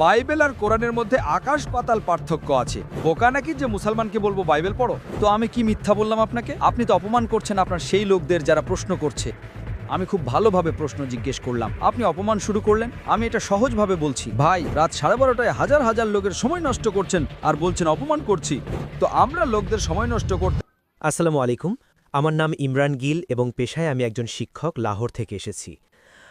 Bible আর কোরআনের মধ্যে আকাশ পাতাল পার্থক্য আছে। বোকা নাকি যে মুসলমানকে বলব বাইবেল পড়ো? তো আমি কি মিথ্যা বললাম আপনাকে? আপনি তো অপমান করছেন আপনার সেই লোকদের যারা প্রশ্ন করছে। আমি খুব ভালোভাবে প্রশ্ন জিজ্ঞেস করলাম। আপনি অপমান শুরু করলেন, আমি এটা সহজভাবে বলছি। ভাই, রাত সাড়ে বারোটায় হাজার হাজার লোকের সময় নষ্ট করছেন আর বলছেন অপমান করছি। তো আমরা লোকদের সময় নষ্ট করতে আসসালামু আলাইকুম। আমার নাম ইমরান গিল এবং পেশায় আমি একজন শিক্ষক লাহোর থেকে এসেছি।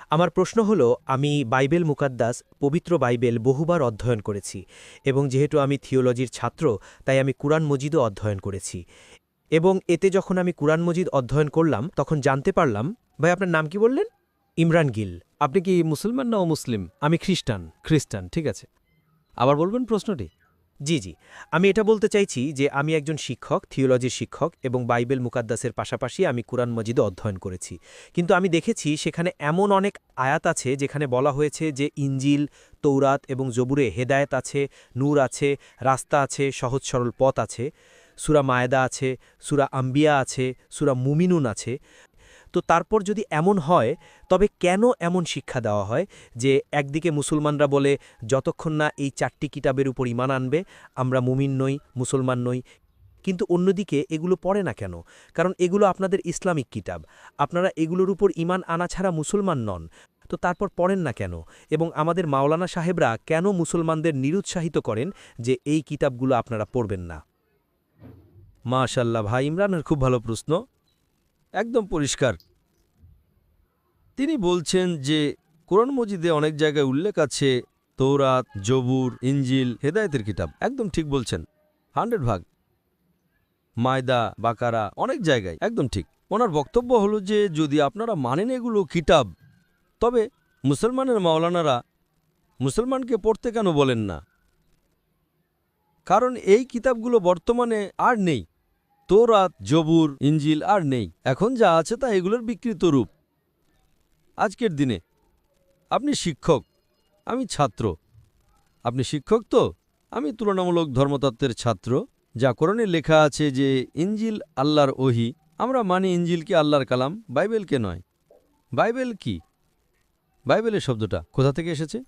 আমার প্রশ্ন হল আমি বাইবেল মুকাদ্দাস পবিত্র বাইবেল বহুবার অধ্যয়ন করেছি এবং যেহেতু আমি থিওলজির ছাত্র তাই আমি কুরআন মজিদও অধ্যয়ন করেছি। এবং এতে যখন আমি কুরআন মজিদ অধ্যয়ন করলাম তখন জানতে পারলাম ভাই আপনার নাম কি বললেন? ইমরান গিল। আপনি কি মুসলমান না ও মুসলিম আমি খ্রিস্টান। খ্রিস্টান ঠিক আছে। আবার বলবেন প্রশ্নটি? জি জি। আমি এটা বলতে চাইছি যে আমি একজন শিক্ষক, থিওলজির শিক্ষক এবং বাইবেল মুকাদ্দাসের পাশাপাশি আমি কোরআন মজিদও অধ্যয়ন করেছি। কিন্তু আমি দেখেছি সেখানে এমন অনেক আয়াত আছে যেখানে বলা হয়েছে যে ইঞ্জিল তৌরাত এবং জবুরে হেদায়েত আছে, নূর আছে, রাস্তা আছে, সহজ সরল পথ আছে। সুরা মায়দা আছে, সুরা আম্বিয়া আছে, সুরা মুমিনুন আছে। তো তারপর যদি এমন হয়, তবে কেন এমন শিক্ষা দেওয়া হয় যে একদিকে মুসলমানরা বলে, যতক্ষণ না এই চারটি কিতাবের উপর ইমান আনবে, আমরা মুমিন নই, মুসলমান নই। কিন্তু অন্যদিকে এগুলো পড়ে না কেন? কারণ এগুলো আপনাদের ইসলামিক কিতাব। আপনারা এগুলোর উপর ইমান আনা ছাড়া মুসলমান নন। তো তারপর পড়েন না কেন? এবং আমাদের মাওলানা সাহেবরা কেন মুসলমানদের নিরুৎসাহিত করেন যে এই কিতাবগুলো আপনারা পড়বেন না? মাশাল্লাহ ভাই, ইমরানের খুব ভালো প্রশ্ন। একদম পরিষ্কার। তিনি বলছেন যে, কোরআন মজিদে অনেক জায়গায় উল্লেখ আছে তৌরাত জবুর ইঞ্জিল হেদায়েতের কিতাব। একদম ঠিক বলছেন। হান্ড্রেড ভাগ। মায়দা, বাকারা, অনেক জায়গায় একদম ঠিক। ওনার বক্তব্য হলো যে, যদি আপনারা মানেন এগুলো কিতাব, তবে মুসলমানের মাওলানারা মুসলমানকে পড়তে কেন বলেন না? কারণ এই কিতাবগুলো বর্তমানে আর নেই। তোরাত জবুর, ইঞ্জিল আর নেই। এখন যা আছে তা এগুলোর বিকৃত রূপ। আজকের দিনে আপনি শিক্ষক, আমি ছাত্র। আপনি শিক্ষক তো? আমি তুলনামূলক ধর্মতত্ত্বের ছাত্র। যা করণে লেখা আছে যে, ইঞ্জিল আল্লাহর ওহি। আমরা মানি ইঞ্জিলকে আল্লাহর কালাম বাইবেলকে নয়। বাইবেল কি? বাইবেলের শব্দটা কোথা থেকে এসেছে?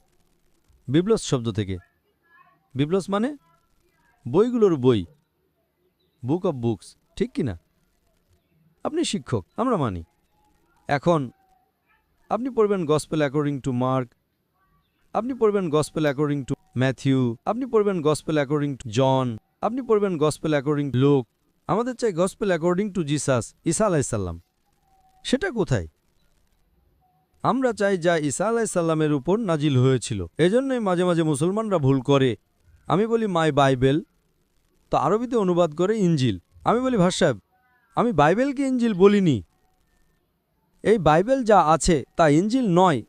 বিপ্লস শব্দ থেকে। বিপ্লস মানে বইগুলোর বই। বুক অব বুকস, ঠিক কি না আপনি শিক্ষক, আমরা মানি। এখন, আপনি পড়বেন গসপেল অ্যাকর্ডিং টু মার্ক আপনি পড়বেন গসপেল অ্যাকর্ডিং টু ম্যাথিউ আপনি পড়বেন গসপেল অ্যাকর্ডিং টু জন আপনি পড়বেন গসপেল অ্যাকর্ডিং টু লোক আমাদের চাই গসপেল অ্যাকর্ডিং টু জিসাস ঈসা আলাইসাল্লাম সেটা কোথায়? আমরা চাই যা ঈসা আলাইসাল্লামের উপর নাজিল হয়েছিল। এজন্যই মাঝে মাঝে মুসলমানরা ভুল করে। আমি বলি মাই বাইবেল তো আরবিতে অনুবাদ করে ইঞ্জিল। আমি বলি ভাষাব আমি বাইবেলকে ইঞ্জিল বলিনি। এই বাইবেল যা আছে তা ইঞ্জিল নয়।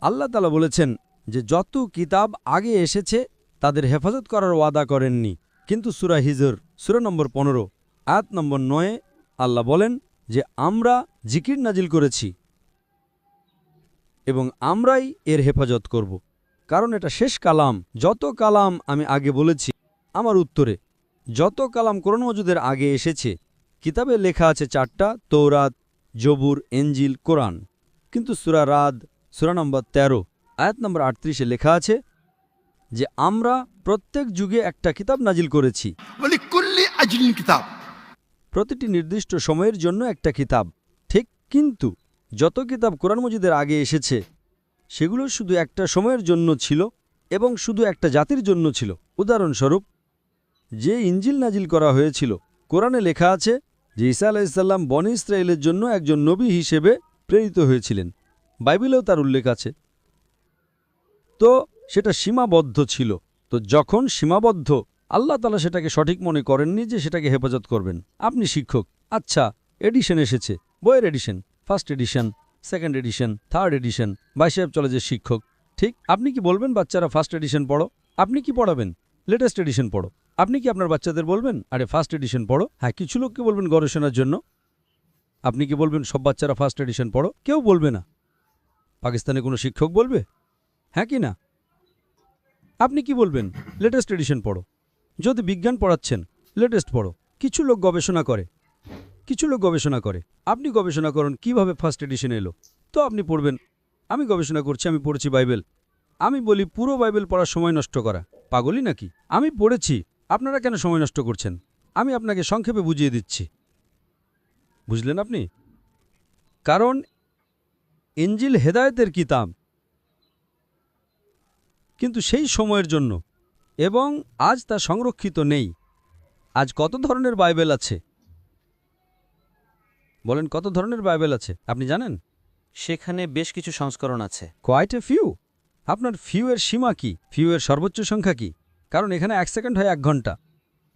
আল্লাহ তালা বলেছেন যে, যত কিতাব আগে এসেছে, তাদের হেফাজত করার ওয়াদা করেননি। কিন্তু সুরা হিজর, সুরা নম্বর পনেরো, আয়াত নম্বর নয়ে, আল্লাহ বলেন যে, আমরা জিকির নাজিল করেছি এবং আমরাই এর হেফাজত করব। কারণ এটা শেষ কালাম। যত কালাম আমি আগে বলেছি আমার উত্তরে যত কালাম কোরআন মজুদের আগে এসেছে কিতাবে লেখা আছে চারটা তৌরাত জবুর এঞ্জিল কোরআন। কিন্তু সুরা রাদ সুরা নম্বর ১৩ আয়াত নম্বর আটত্রিশে লেখা আছে যে আমরা প্রত্যেক যুগে একটা কিতাব নাজিল করেছি। কিতাব। প্রতিটি নির্দিষ্ট সময়ের জন্য একটা কিতাব। ঠিক কিন্তু যত কিতাব কোরআন মজিদের আগে এসেছে সেগুলো শুধু একটা সময়ের জন্য ছিল এবং শুধু একটা জাতির জন্য ছিল। উদাহরণস্বরূপ যে ইঞ্জিল নাজিল করা হয়েছিল। কোরআনে লেখা আছে যে ঈসা আলাইসাল্লাম বনি ইসরায়েলের জন্য একজন নবী হিসেবে প্রেরিত হয়েছিলেন। বাইবেলেও তার উল্লেখ আছে। তো সেটা সীমাবদ্ধ ছিল। তো যখন সীমাবদ্ধ, আল্লাহ তালা সেটাকে সঠিক মনে করেননি যে সেটাকে হেফাজত করবেন। আপনি শিক্ষক আচ্ছা এডিশন এসেছে, বইয়ের edition first edition second edition third edition বাইসাহেব চলে যে শিক্ষক। ঠিক, আপনি কি বলবেন বাচ্চারা ফার্স্ট এডিশন পড়ো? আপনি কি পড়াবেন? লেটেস্ট এডিশন পড়ো। আপনি কি আপনার বাচ্চাদের বলবেন? আরে ফার্স্ট এডিশন পড়ো। হ্যাঁ কিছু লোককে বলবেন গবেষণার জন্য। আপনি কি বলবেন, সব বাচ্চারা ফার্স্ট এডিশন পড়ো? কেউ বলবে না। পাকিস্তানে কোনো শিক্ষক বলবে? হ্যাঁ কি না? আপনি কি বলবেন? লেটেস্ট এডিশন পড়ো। যদি বিজ্ঞান পড়াচ্ছেন লেটেস্ট পড়ো। কিছু লোক গবেষণা করে। কিছু লোক গবেষণা করে। আপনি গবেষণা করুন, কীভাবে ফার্স্ট এডিশন এলো। তো আপনি পড়বেন, আমি গবেষণা করছি, আমি পড়েছি বাইবেল। আমি বলি, পুরো বাইবেল পড়ার সময় নষ্ট করা। পাগলই নাকি? আমি পড়েছি। আপনারা কেন সময় নষ্ট করছেন? আমি আপনাকে সংক্ষেপে বুঝিয়ে দিচ্ছি। বুঝলেন আপনি? কারণ ইঞ্জিল হেদায়েতের কিতাব। কিন্তু সেই সময়ের জন্য এবং আজ তা সংরক্ষিত নেই। আজ কত ধরনের বাইবেল আছে? বলেন কত ধরনের বাইবেল আছে? আপনি জানেন? সেখানে বেশ কিছু সংস্করণ আছে। কোয়াইট এ ফিউ আপনার ফিউ এর সীমা কি? ফিউ এর সর্বোচ্চ সংখ্যা কি? কারণ এখানে এক সেকেন্ড হয় এক ঘণ্টা।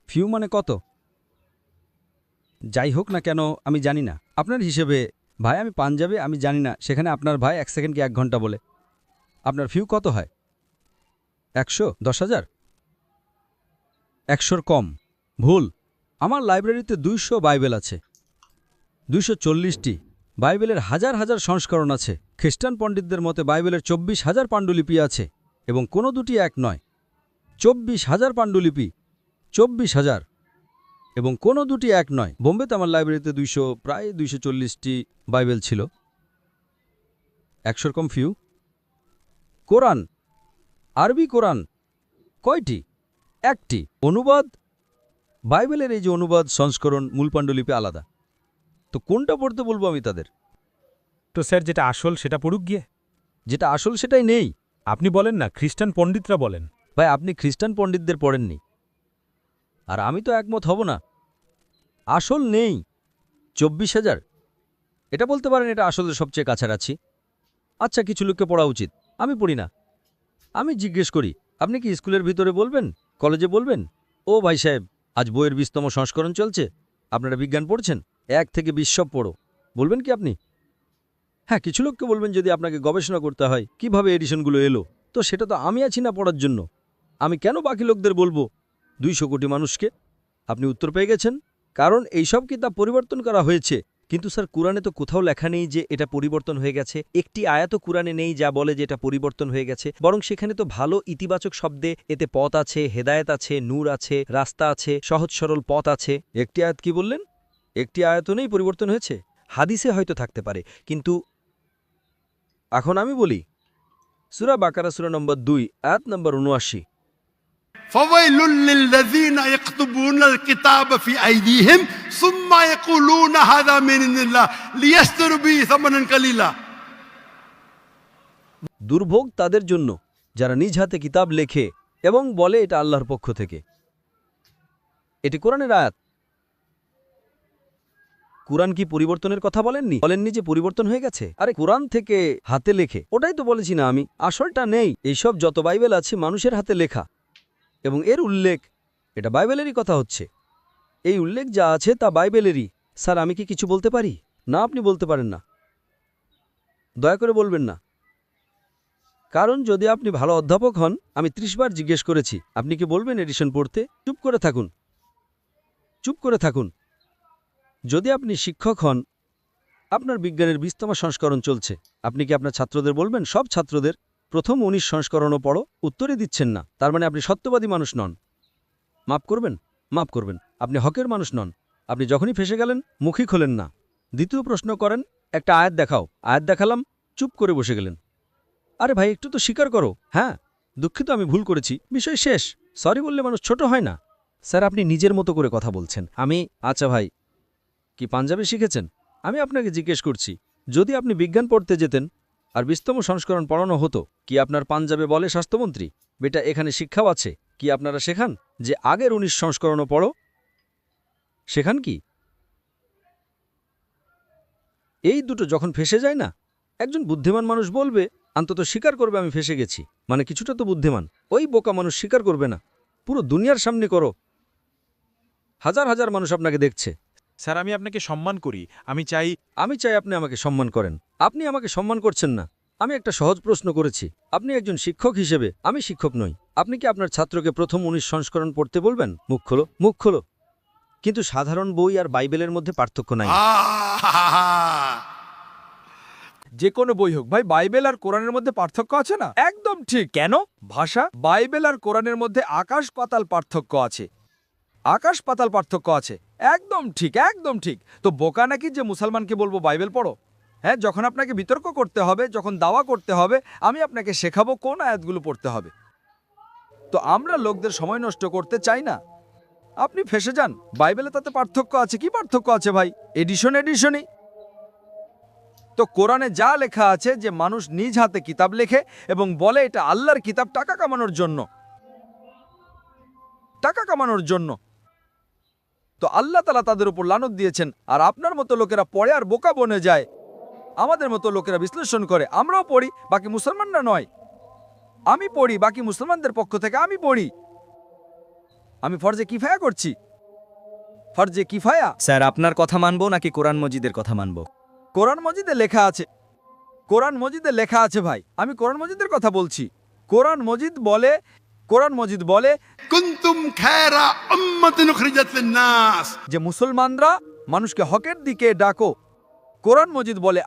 ফিউ মানে কত? যাই হোক না কেন, আমি জানি না। আপনার হিসেবে, ভাই আমি পাঞ্জাবে, আমি জানি না। সেখানে আপনার ভাই এক সেকেন্ড কি এক ঘণ্টা বলে। আপনার ফিউ কত হয়? একশো? দশ হাজার? একশোর কম। ভুল। আমার লাইব্রেরিতে দুইশো বাইবেল আছে। দুইশো চল্লিশটি। বাইবেলের হাজার হাজার সংস্করণ আছে। খ্রিস্টান পণ্ডিতদের মতে বাইবেলের চব্বিশ হাজার পাণ্ডুলিপি আছে এবং কোনো দুটি এক নয়। চব্বিশ হাজার পাণ্ডুলিপি চব্বিশ হাজার। এবং কোনো দুটি এক নয় বোম্বেতে আমার লাইব্রেরিতে দুইশো প্রায় দুইশো চল্লিশটি বাইবেল ছিল। একশোর কম ফিউ কোরআন আরবি কোরআন কয়টি? একটি। অনুবাদ বাইবেলের এই যে অনুবাদ সংস্করণ মূল পাণ্ডুলিপি আলাদা। তো কোনটা পড়তে বলব আমি তাদের? তো স্যার যেটা আসল সেটা পড়ুক গিয়ে। যেটা আসল সেটাই নেই। আপনি বলেন না খ্রিস্টান পণ্ডিতরা বলেন। ভাই, আপনি খ্রিস্টান পণ্ডিতদের পড়েননি। আর আমি তো একমত হব না। আসল নেই। চব্বিশ হাজার। এটা বলতে পারেন এটা আসলে সবচেয়ে কাছাকাছি। আচ্ছা কিছু লোককে পড়া উচিত। আমি পড়ি না। আমি জিজ্ঞেস করি, আপনি কি স্কুলের ভিতরে বলবেন? কলেজে বলবেন? ও ভাই সাহেব, আজ বইয়ের বিশতম সংস্করণ চলছে। আপনারা বিজ্ঞান পড়ছেন? এক থেকে বিশ সব পড়ো। বলবেন কি আপনি? হ্যাঁ কিছু লোককে বলবেন যদি আপনাকে গবেষণা করতে হয়। কীভাবে এডিশনগুলো এলো? তো সেটা তো আমি আছি না পড়ার জন্য। আমি কেন বাকি লোকদের বলব? দুইশো কোটি মানুষকে। আপনি উত্তর পেয়ে গেছেন। কারণ এইসব কিতাব পরিবর্তন করা হয়েছে। কিন্তু স্যার, কোরআনে তো কোথাও লেখা নেই যে এটা পরিবর্তন হয়ে গেছে। একটি আয়াত কোরআনে নেই যা বলে যে এটা পরিবর্তন হয়ে গেছে। বরং সেখানে তো ভালো ইতিবাচক শব্দে এতে পথ আছে, হেদায়েত আছে, নূর আছে, রাস্তা আছে, সহজ সরল পথ আছে। একটি আয়াত কি বললেন? একটি আয়াতনেই পরিবর্তন হয়েছে? হাদিসে হয়তো থাকতে পারে। কিন্তু এখন আমি বলি, সুরা বাকারা সুরা নম্বর দুই, আয়াত নম্বর উনআশি। فويل للذين يكتبون الكتاب في أيديهم ثم يقولون هذا من عند الله ليشتروا به ثمنا قليلا দুর্ভোগ তাদের জন্য যারা নিজ হাতে কিতাব লেখে এবং বলে এটা আল্লাহর পক্ষ থেকে এটি কোরআনের আয়াত কোরআন কি পরিবর্তনের কথা বলেননি বলেননি যে পরিবর্তন হয়ে গেছে আরে কোরআন থেকে হাতে লেখে ওটাই তো বলেছি না আমি আসলটা নেই এইসব যত বাইবেল আছে মানুষের হাতে লেখা এবং এর উল্লেখ, এটা বাইবেলেরই কথা হচ্ছে। এই উল্লেখ যা আছে তা বাইবেলেরই। স্যার, আমি কি কিছু বলতে পারি? না, আপনি বলতে পারেন না। দয়া করে বলবেন না। কারণ যদি আপনি ভালো অধ্যাপক হন, আমি ত্রিশবার জিজ্ঞেস করেছি, আপনি কি বলবেন এডিশন পড়তে? চুপ করে থাকুন। চুপ করে থাকুন। যদি আপনি শিক্ষক হন, আপনার বিজ্ঞানের বিস্তম সংস্করণ চলছে। আপনি কি আপনার ছাত্রদের বলবেন? সব ছাত্রদের। প্রথম উনিশ সংস্করণও পড়ো, উত্তরই দিচ্ছেন না। তার মানে আপনি সত্যবাদী মানুষ নন। মাপ করবেন? মাপ করবেন। আপনি হকের মানুষ নন। আপনি যখনই ফেসে গেলেন, মুখই খোলেন না। দ্বিতীয় প্রশ্ন করেন, একটা আয়াত দেখাও। আয়াত দেখালাম, চুপ করে বসে গেলেন। আরে ভাই, একটু তো স্বীকার করো। হ্যাঁ দুঃখিত আমি ভুল করেছি। বিষয় শেষ। সরি বললে মানুষ ছোট হয় না। স্যার, আপনি নিজের মতো করে কথা বলছেন। আমি আচ্ছা ভাই, কি পাঞ্জাবে শিখেছেন? আমি আপনাকে জিজ্ঞেস করছি, যদি আপনি বিজ্ঞান পড়তে যেতেন আর বিস্তম সংস্করণ পড়ানো হতো, কি আপনার পাঞ্জাবে বলে স্বাস্থ্যমন্ত্রী? বেটা, এখানে শিক্ষাও আছে, কি আপনারা শেখান যে আগের উনিশ সংস্করণও পড়ো? শেখান কি? এই দুটো যখন ফেসে যায় না, একজন বুদ্ধিমান মানুষ বলবে, অন্তত স্বীকার করবে আমি ফেসে গেছি। মানে কিছুটা তো বুদ্ধিমান। ওই বোকা মানুষ স্বীকার করবে না। পুরো দুনিয়ার সামনে করো। হাজার হাজার মানুষ আপনাকে দেখছে। স্যার আমি আপনাকে সম্মান করি। আমি চাই আমি চাই আপনি আমাকে সম্মান করেন। আপনি আমাকে সম্মান করছেন না। আমি একটা সহজ প্রশ্ন করেছি। আপনি একজন শিক্ষক হিসেবে আমি শিক্ষক নই। আপনি কি আপনার ছাত্রকে প্রথম উনিশ সংস্করণ পড়তে বলবেন? মুখ খোলো মুখ খোলো। কিন্তু সাধারণ বই আর বাইবেলের মধ্যে পার্থক্য নাই। যে কোনো বই হোক ভাই বাইবেল আর কোরআনের মধ্যে পার্থক্য আছে না? একদম ঠিক। কেন? ভাষা? বাইবেল আর কোরআনের মধ্যে আকাশ পাতাল পার্থক্য আছে। আকাশ পাতাল পার্থক্য আছে। একদম ঠিক একদম ঠিক। তো বোকা নাকি যে মুসলমানকে বলব বাইবেল পড়ো? হ্যাঁ যখন আপনাকে বিতর্ক করতে হবে, যখন দাওয়া করতে হবে, আমি আপনাকে শেখাবো কোন আয়াতগুলো পড়তে হবে। তো আমরা লোকদের সময় নষ্ট করতে চাই না। আপনি ফেসে যান। বাইবেলে তাতে পার্থক্য আছে। কি পার্থক্য আছে ভাই? এডিশন এডিশনই তো কোরআনে যা লেখা আছে যে মানুষ নিজ হাতে কিতাব লেখে এবং বলে এটা আল্লাহর কিতাব টাকা কামানোর জন্য। টাকা কামানোর জন্য। তো আল্লাহ তালা তাদের উপর লানত দিয়েছেন আর আপনার মতো লোকেরা পড়ে আর বোকা বনে যায়। আমাদের মতো লোকেরা বিশ্লেষণ করে আমরাও পড়ি বাকি মুসলমানরা নয়। আমি পড়ি বাকি মুসলমানদের পক্ষ থেকে আমি পড়ি। আমি ফরজে কিফায়া করছি। ফরজে কিফায়া? স্যার আপনার কথা মানবো নাকি কোরআন মজিদের কথা মানবো? কোরআন মজিদে লেখা আছে। কোরআন মজিদে লেখা আছে ভাই। আমি কোরআন মজিদের কথা বলছি। কোরআন মজিদ বলে কোরআন মজিদ বলে যে মুসলমানরা মানুষকে হকের দিকে ডাকো কোরআন মজিদ বলে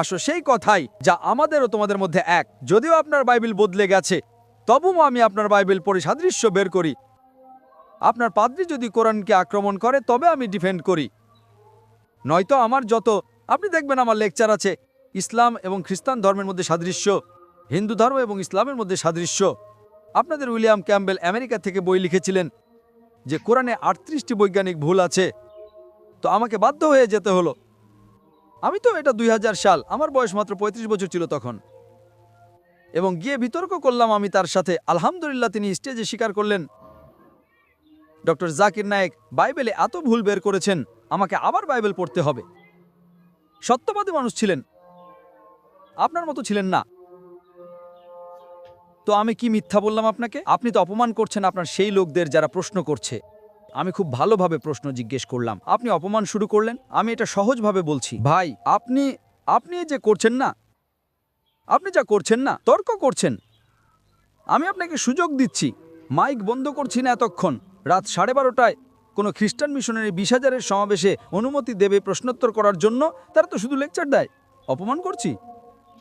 আসো সেই কথাই যা আমাদের ও তোমাদের মধ্যে এক। যদিও আপনার বাইবেল বদলে গেছে তবুও আমি আপনার বাইবেল পড়ে সাদৃশ্য বের করি। আপনার পাদ্রি যদি কোরআনকে আক্রমণ করে তবে আমি ডিফেন্ড করি। নয়তো আমার যত আপনি দেখবেন আমার লেকচার আছে ইসলাম এবং খ্রিস্টান ধর্মের মধ্যে সাদৃশ্য। হিন্দু ধর্ম এবং ইসলামের মধ্যে সাদৃশ্য। আপনাদের উইলিয়াম ক্যাম্বেল আমেরিকা থেকে বই লিখেছিলেন যে, কোরআনে আটত্রিশটি বৈজ্ঞানিক ভুল আছে, তো আমাকে বাধ্য হয়ে যেতে হলো। আমি তো এটা দুই হাজার সাল, আমার বয়স মাত্র ৩৫ বছর ছিল তখন। এবং গিয়ে বিতর্ক করলাম আমি তার সাথে। আলহামদুলিল্লাহ তিনি স্টেজে স্বীকার করলেন। ডক্টর জাকির নায়েক, বাইবেলে এত ভুল বের করেছেন, আমাকে আবার বাইবেল পড়তে হবে। সত্যবাদী মানুষ ছিলেন। আপনার মতো ছিলেন না। তো আমি কি মিথ্যা বললাম আপনাকে? আপনি তো অপমান করছেন আপনার সেই লোকদের যারা প্রশ্ন করছে। আমি খুব ভালোভাবে প্রশ্ন জিজ্ঞেস করলাম। আপনি অপমান শুরু করলেন, আমি এটা সহজভাবে বলছি। ভাই, আপনি আপনি যে করছেন না, আপনি যা করছেন না, তর্ক করছেন। আমি আপনাকে সুযোগ দিচ্ছি। মাইক বন্ধ করছি না এতক্ষণ। রাত সাড়ে বারোটায় কোনো খ্রিস্টান মিশনারি বিশ হাজারের সমাবেশে অনুমতি দেবে প্রশ্নোত্তর করার জন্য, তারা তো শুধু লেকচার দেয়। অপমান করছি?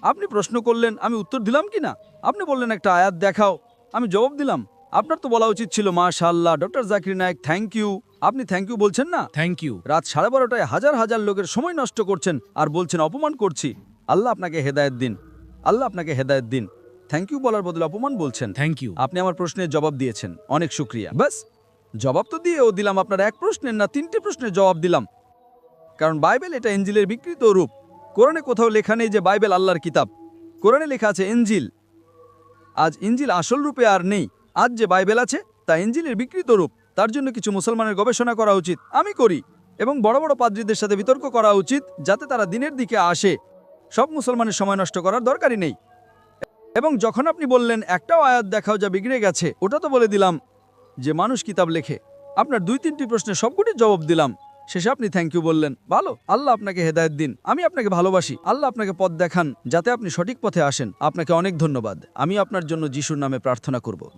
আপনি প্রশ্ন করলেন আমি উত্তর দিলাম কি না? আপনি বললেন একটা আয়াত দেখাও। আমি জবাব দিলাম আপনার তো বলা উচিত ছিল মাশাল্লাহ doctor Zakir Naik thank you আপনি থ্যাংক ইউ বলছেন না? থ্যাংক ইউ রাত সাড়ে বারোটায় হাজার হাজার লোকের সময় নষ্ট করছেন আর বলছেন অপমান করছি। আল্লাহ আপনাকে হেদায়েত দিন। আল্লাহ আপনাকে হেদায়েত দিন। থ্যাংক ইউ বলার বদলে অপমান বলছেন। থ্যাংক ইউ আপনি আমার প্রশ্নের জবাব দিয়েছেন। অনেক শুক্রিয়া। ব্যাস জবাব তো দিয়েও দিলাম আপনার এক প্রশ্নের না তিনটে প্রশ্নের জবাব দিলাম। কারণ বাইবেল এটা এঞ্জিলের বিকৃত রূপ। কোরআনে কোথাও লেখা নেই যে বাইবেল আল্লাহর কিতাব। কোরআনে লেখা আছে এঞ্জিল আজ ইঞ্জিল আসল রূপে আর নেই। আজ যে বাইবেল আছে, তা ইঞ্জিলের বিকৃত রূপ। তার জন্য কিছু মুসলমানের গবেষণা করা উচিত। আমি করি এবং বড় বড় পাদ্রীদের সাথে বিতর্ক করা উচিত যাতে তারা দিনের দিকে আসে। সব মুসলমানের সময় নষ্ট করার দরকারই নেই। এবং যখন আপনি বললেন, একটাও আয়াত দেখাও যা বিগড়ে গেছে, ওটা তো বলে দিলাম যে মানুষ কিতাব লেখে। আপনার দুই তিনটি প্রশ্নের সবকটির জবাব দিলাম। শেষে আপনি থ্যাংক ইউ বললেন। ভালো, আল্লাহ আপনাকে হেদায়ত দিন। আমি আপনাকে ভালোবাসি। আল্লাহ আপনাকে পথ দেখান যাতে আপনি সঠিক পথে আসেন। আপনাকে অনেক ধন্যবাদ। আমি আপনার জন্য যিশুর নামে প্রার্থনা করব।